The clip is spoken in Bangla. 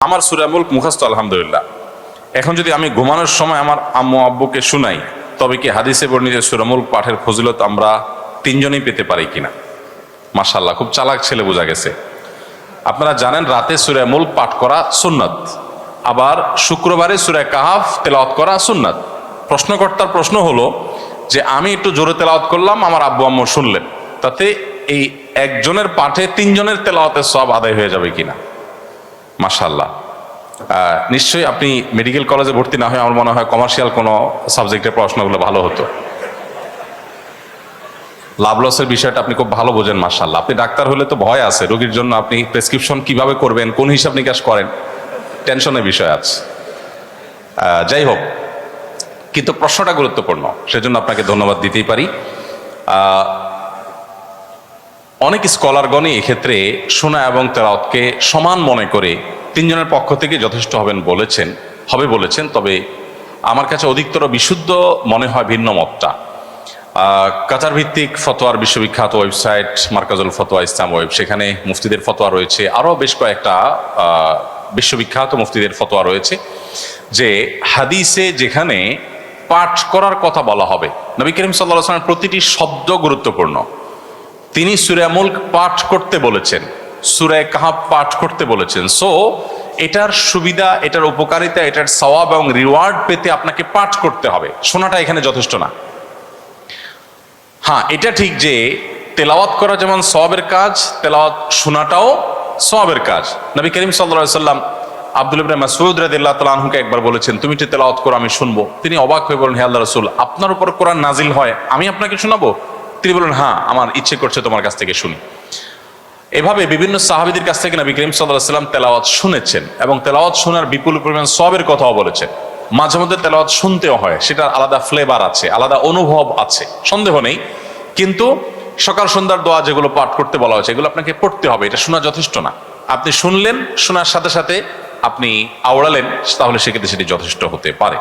আমার সুরা মুল্ক মুখস্থ, আলহামদুলিল্লাহ। এখন যদি আমি ঘুমানোর সময় আমার আম্মু আব্বুকে শুনাই, তবে কি হাদিসে বর্ণিত সুরামুল পাঠের ফজিলত আমরা তিনজনেই পেতে পারি কিনা? মাশাল্লাহ খুব চালাক ছেলে বোঝা গেছে। আপনারা জানেন রাতে সুরা মুল্ক পাঠ করা সুন্নাত, আবার শুক্রবারে সুরা কাহাফ তেলাওয়াত করা সুন্নাত। প্রশ্নকর্তার প্রশ্ন হলো যে, আমি একটু জোরে তেলাওয়াত করলাম, আমার আব্বু আম্মু শুনলেন, তাতে এই একজনের পাঠে তিনজনের তেলাওয়াতের সব আদায় হয়ে যাবে কিনা? মাশাল্লাহ আহ, নিশ্চয়ই আপনি মেডিকেল কলেজে ভর্তি না হয়ে আমার মনে হয় কমার্শিয়াল কোনো সাবজেক্টের পড়াশোনাগুলো ভালো হতো। লাভ লসের বিষয়টা আপনি খুব ভালো বোঝেন মার্শাল্লাহ আপনি ডাক্তার হলে তো ভয় আছে রোগীর জন্য আপনি প্রেসক্রিপশন কীভাবে করবেন কোন হিসাব নিকাশ করেন টেনশনের বিষয় আছে। যাই হোক কিন্তু প্রশ্নটা গুরুত্বপূর্ণ সেজন্য আপনাকে ধন্যবাদ দিতেই পারি। অনেক স্কলারগণই এক্ষেত্রে সোনা এবং তেরাওতকে সমান মনে করে তিনজনের পক্ষ থেকে যথেষ্ট হবেন বলেছেন, হবে বলেছেন, তবে আমার কাছে অধিকতর বিশুদ্ধ মনে হয় ভিন্ন মতটা। কাতার ভিত্তিক ফতোয়ার বিশ্ববিখ্যাত ওয়েবসাইট মার্কাজুল ফতোয়া ইসলাম ওয়েব, সেখানে মুফতিদের ফতোয়া রয়েছে। আরও বেশ কয়েকটা বিশ্ববিখ্যাত মুফতিদের ফতোয়া রয়েছে, যে হাদিসে যেখানে পাঠ করার কথা বলা হবে। নবী করিম সাল্লাহ প্রতিটি শব্দ গুরুত্বপূর্ণ। তিনি সুরা মুল্ক পাঠ করতে বলেছেন, সুরায় কাহাব পাঠ করতে বলেছেন। সো এটার সুবিধা, এটার উপকারিতা, এটার সওয়াব এবং রিওয়ার্ড পেতে আপনাকে পাঠ করতে হবে। শোনাটা এখানে যথেষ্ট না। হ্যাঁ এটা ঠিক যে তেলাওয়াত করা যেমন সওয়াবের কাজ, তেলাওয়াত শোনাটাও সওয়াবের কাজ। নবী করিম সাল্লাহ সাল্লাম আব্দুল ইবনে মাসউদ রাদিয়াল্লাহু তাআলা আনহুকে একবার বলেছেন, তুমি একটু তেলাওয়াত করো, আমি শুনব। তিনি অবাক হয়ে বলেন হে আল্লাহ রাসূল, আপনার উপর কোরআন নাজিল হয়, আমি আপনাকে শোনাবো? তিনি বলেন হ্যাঁ আমার ইচ্ছে করছে তোমার কাছ থেকে শুনি। এভাবে বিভিন্ন সাহাবিদের কাছ থেকে নবী করিম সাল্লাহ সাল্লাম তেলাওয়াত শুনেছেন এবং তেলাওয়াত শোনার বিপুল পরিমাণ সবের কথাও বলেছেন। মাঝে মধ্যে তেলাওয়াত শুনতেও হয়, সেটার আলাদা ফ্লেভার আছে, আলাদা অনুভব আছে, সন্দেহ নেই। কিন্তু সকাল সন্ধ্যার দোয়া যেগুলো পাঠ করতে বলা হয়েছে, এগুলো আপনাকে পড়তে হবে, এটা শোনা যথেষ্ট না। আপনি শুনলেন, শোনার সাথে সাথে আপনি আওড়ালেন, তাহলে সেক্ষেত্রে সেটি যথেষ্ট হতে পারে।